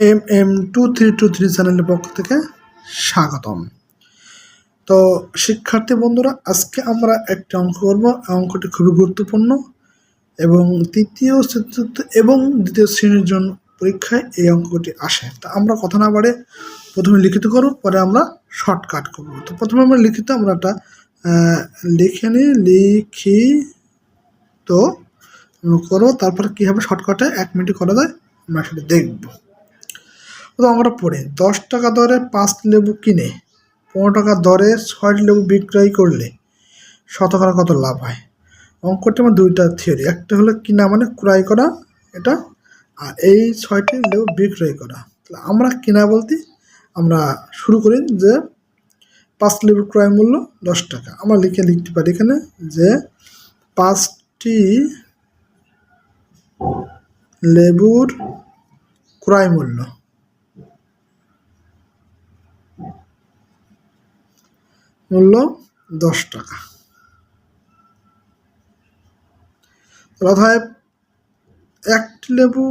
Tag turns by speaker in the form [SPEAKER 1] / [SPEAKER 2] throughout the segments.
[SPEAKER 1] M M two three two three চ্যানেলের পক্ষ থেকে স্বাগতম। তো, শিক্ষার্থী বন্ধুরা, আজকে আমরা একটা অঙ্ক করব। অঙ্কটি খুবই গুরুত্বপূর্ণ এবং তৃতীয়, চতুর্থ এবং দ্বিতীয় শ্রেণির জন্য পরীক্ষায় এই অঙ্কটি আসে। তা আমরা কথা না বাড়ে প্রথমে লিখিত করব, পরে আমরা শর্টকাট করব। তো প্রথমে আমরা লিখিত, আমরা একটা লিখে নিই লিখি তো আমরা তারপরে কীভাবে শর্টকাটে এক মিনিটে করা যায়, আমরা সেটা দেখব। তো আমরা পড়ি। দশ টাকা দরে পাঁচ লেবু কিনে, পনেরো টাকা দরে ছয়টি লেবু বিক্রয় করলে শতকরা কত লাভ হয়? অঙ্কটি আমার দুইটা থিওরি একটা হলো কিনা মানে ক্রয় করা, এটা, আর এই ছয়টি লেবু বিক্রয় করা। তাহলে আমরা কিনা বলতে আমরা শুরু করি যে পাঁচ লেবুর ক্রয় মূল্য দশ টাকা। আমরা লিখে লিখতে পারি এখানে যে পাঁচটি লেবুর ক্রয় মূল্য মূল্য দশ টাকা। অতএব একটি লেবু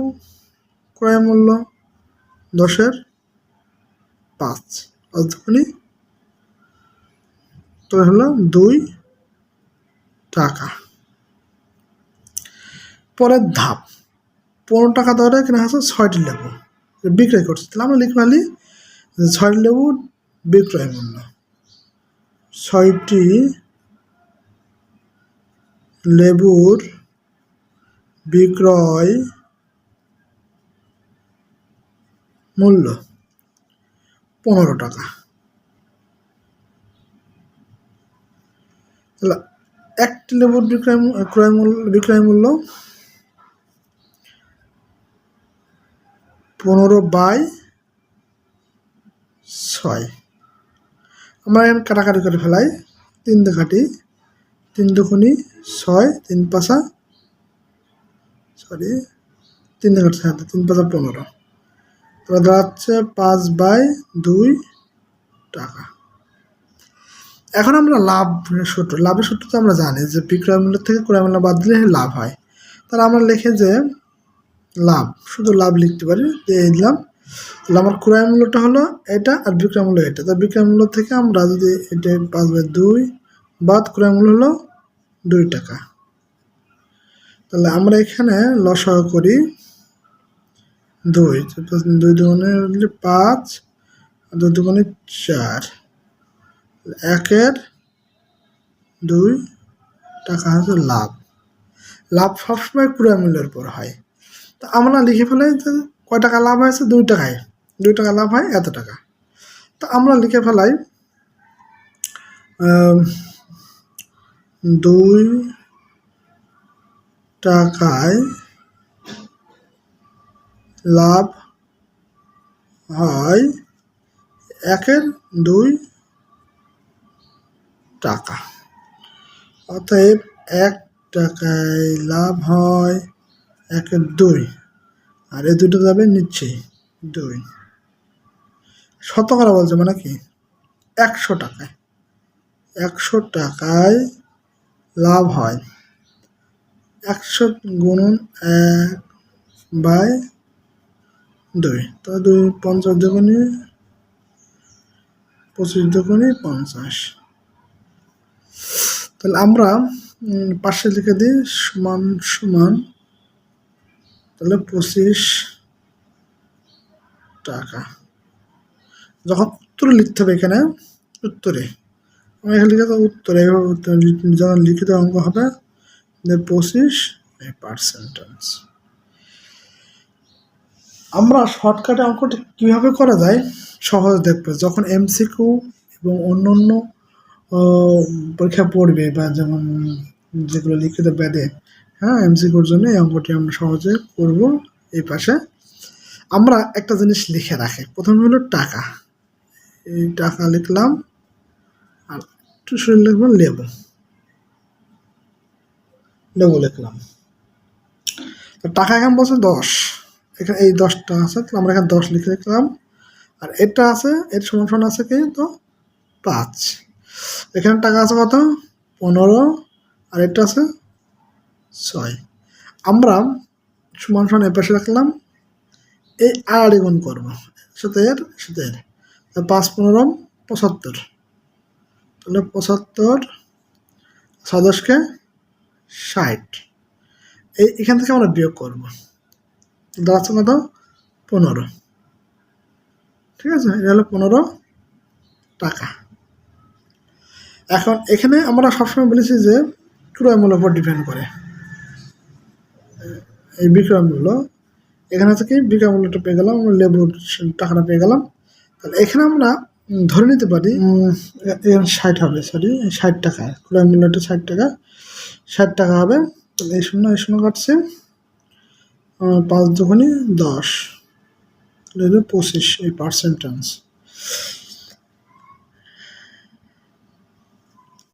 [SPEAKER 1] ক্রয় মূল্য দশের পাঁচ। অতক্ষণই তো হলো দুই টাকা। পরের ধাপ, পনেরো টাকা দরে কেনা হচ্ছে ছয়টি লেবু। বিক্রয় করছে। তাহলে আমরা লিখে ছয়টি লেবু বিক্রয় মূল্য। ছয়টি লেবুর বিক্রয় মূল্য পনেরো টাকা। একটি লেবুর বিক্রয় ক্রয় মূল্য বিক্রয় মূল্য পনেরো বাই ছয়। আমরা এখানে কাটাকাটি করে ফেলাই তিন কাটি, তিন দুগুনি ছয়, তিন পাশা সরি তিন কাটছে হাতে তিন পাশা পনেরো তাহলে দাঁড়াচ্ছে পাঁচ বাই দুই টাকা। এখন আমরা লাভ সূত্র, লাভের সূত্র তো আমরা জানি যে বিক্রয় মূল্য থেকে ক্রয় মূল্য বাদ দিলে লাভ হয়। তাহলে আমরা লিখে যে লাভ, শুধু লাভ লিখতে পারি, দিয়ে দিলাম। তাহলে আমার ক্রয় মূল্যটা হলো এটা আর বিক্রয় মূল্য এটা। তো বিক্রয় মূল্য থেকে আমরা যদি এটা পাঁচ বাই দুই বাদ ক্রয় মূল্য হলো দুই টাকা। তাহলে আমরা এখানে লসাগু করি দুই। দুই দুগুণে পাঁচ দুই দুগুণে চার। একের দুই টাকা হচ্ছে লাভ। লাভ সবসময় ক্রয় মূল্যের উপর হয়। তো আমরা লিখে ফেলে যে কয় টাকা লাভ হয়েছে? দুই টাকায়। দুই টাকা লাভ হয়, এত টাকা। তো আমরা লিখে ফেলাই দুই টাকায় লাভ হয় একের দুই টাকা। অতএব এক টাকায় লাভ হয় একের দুই। আর এই দুটো যাবে, নিচ্ছে। দুই। শতকরা বলছে মানে কি? একশো টাকায়। একশো টাকায় লাভ হয়। একশো গুণন এক বাই দুই। তো দুই পঞ্চাশ দুগুণে পঁচিশ দুগুণে পঞ্চাশ। তাহলে আমরা পাশে লিখে দিই, সমান সমান তাহলে পঁচিশ টাকা। যখন উত্তরে লিখতে হবে এখানে, উত্তরে। আমরা এখানে লিখে উত্তরে যখন লিখিত অঙ্ক হবে পঁচিশ পার্সেন্টেজ আমরা শর্টকাটে অঙ্কটি কীভাবে করা যায়, সহজ দেখবে। যখন এমসিকিউ এবং অন্য অন্য পরীক্ষা পড়বে বা যেমন যেগুলো লিখিত বেদে হ্যাঁ এমসিকিউর জন্য এই অঙ্কটি আমরা সহজে করব এই পাশে। আমরা একটা জিনিস লিখে রাখি। প্রথমে হলো টাকা। এই টাকা লিখলাম আর একটু শরীর লিখব লেবু। লেবু লিখলাম। তো টাকা এখানে বলছে দশ। এখানে এই দশটা আছে তো আমরা এখানে দশ লিখে রাখলাম আর এটা আছে, এর সমান আছে কি? তো পাঁচ। এখানে টাকা আছে কত? পনেরো। আর এটা আছে ছয়। আমরা সমান সমান এ পাশে রাখলাম। এই আড়াড়ি গুণ করব। সতের তা পাঁচ পনেরো, পঁচাত্তর। তাহলে পঁচাত্তর সদস্যকে ষাট। এই এখান থেকে আমরা বিয়োগ করব। দাঁড়াচ্ছে কত? পনেরো। ঠিক আছে? এটা হলো পনেরো টাকা। এখন এখানে আমরা সবসময় বলেছি যে ক্রয় মূল্যের উপর ডিপেন্ড করে। এই বিক্রয় মূল্য। এখানে থেকে বিক্রয় পেয়ে গেলাম, আমরা লেবুর টাকাটা পেয়ে গেলাম। তাহলে এখানে আমরা ধরে নিতে পারি এখানে ষাট হবে সরি ষাট টাকা। ক্রয় মূল্যটা ষাট টাকা। ষাট টাকা হবে, তাহলে এই শূন্য এই শূন্য কাটছে। পাঁচ দুগুণি দশ। পঁচিশ, এই পার্সেন্টেজ